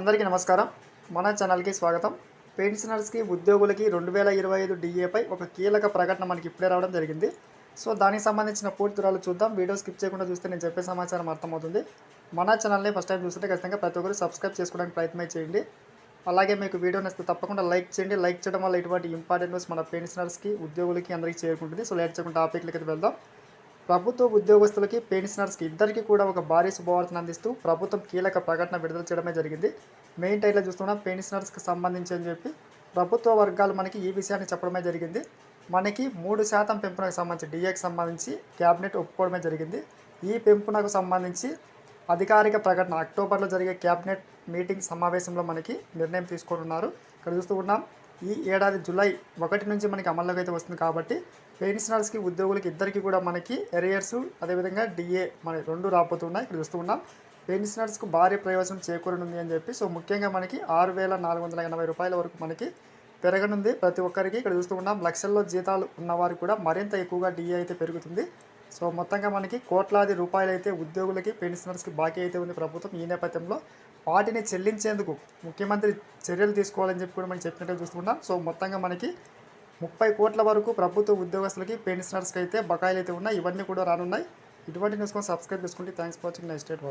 అందరికీ నమస్కారం. మన ఛానల్కి స్వాగతం. పెన్షనర్స్కి ఉద్యోగులకి రెండు వేల ఇరవై ఐదు డిఏపై ఒక కీలక ప్రకటన మనకి ఇప్పుడే రావడం జరిగింది. సో దానికి సంబంధించిన పూర్తి వివరాలు చూద్దాం. వీడియో స్కిప్ చేయకుండా చూస్తే నేను చెప్పే సమాచారం అర్థమవుతుంది. మన ఛానల్ని ఫస్ట్ టైం చూస్తుంటే ఖచ్చితంగా ప్రతి ఒక్కరు సబ్స్క్రైబ్ చేసుకోవడానికి ప్రయత్నం చేయండి. అలాగే మీకు వీడియో నచ్చితే తప్పకుండా లైక్ చేయండి. లైక్ చేయడం వల్ల ఇటువంటి ఇంపార్టెంట్ న్యూస్ మన పెన్షనర్స్కి ఉద్యోగులకి అందరికీ చేరుకుంటుంది. సో లేట్ చేయకుండా టాపిక్లకి వెళ్దాం. ప్రభుత్వ ఉద్యోగస్తులకి పెన్షనర్స్కి ఇద్దరికి కూడా ఒక భారీ శుభవార్తను అందిస్తూ ప్రభుత్వం కీలక ప్రకటన విడుదల చేయడమే జరిగింది. మెయిన్ టైట్లో చూస్తున్నాం పెన్షనర్స్కి సంబంధించి అని చెప్పి ప్రభుత్వ వర్గాలు మనకి ఈ విషయాన్ని చెప్పడమే జరిగింది. మనకి మూడు శాతం పెంపునకు సంబంధించి డిఏకి సంబంధించి క్యాబినెట్ ఒప్పుకోవడమే జరిగింది. ఈ పెంపునకు సంబంధించి అధికారిక ప్రకటన అక్టోబర్లో జరిగే క్యాబినెట్ మీటింగ్ సమావేశంలో మనకి నిర్ణయం తీసుకుంటున్నారు ఇక్కడ చూస్తూ ఉన్నాం. ఈ ఏడాది జూలై ఒకటి నుంచి మనకి అమల్లోకి అయితే వస్తుంది కాబట్టి పెన్షనర్స్కి ఉద్యోగులకి ఇద్దరికి కూడా మనకి ఎరియర్స్ అదేవిధంగా డిఏ మన రెండు రాబోతున్నాయి. ఇక్కడ చూస్తూ ఉన్నాం. పెన్షనర్స్కు భారీ ప్రయోజనం చేకూరనుంది అని చెప్పి సో ముఖ్యంగా మనకి ఆరు వేల నాలుగు వందల ఎనభై రూపాయల వరకు మనకి పెరగనుంది ప్రతి ఒక్కరికి. ఇక్కడ చూస్తూ ఉన్నాం. లక్షల్లో జీతాలు ఉన్నవారు కూడా మరింత ఎక్కువగా డిఏ అయితే పెరుగుతుంది. సో మొత్తంగా మనకి కోట్లాది రూపాయలు అయితే ఉద్యోగులకి పెన్షనర్స్కి బాకీ అయితే ఉంది ప్రభుత్వం ఈ నేపథ్యంలో. వాటిని చెల్లించేందుకు ముఖ్యమంత్రి చర్యలు తీసుకోవాలని చెప్పి కూడా మనం చెప్పినట్టు చూసుకుంటాం సో మొత్తంగా మనకి ముప్పై కోట్ల వరకు ప్రభుత్వ ఉద్యోగస్తులకి పెన్షనర్స్కి అయితే బకాయిలు అయితే ఉన్నాయి. ఇవన్నీ కూడా రానున్నాయి. ఇటువంటి న్యూస్ కోసం సబ్స్క్రైబ్ చేసుకుంటే thanks for watching next date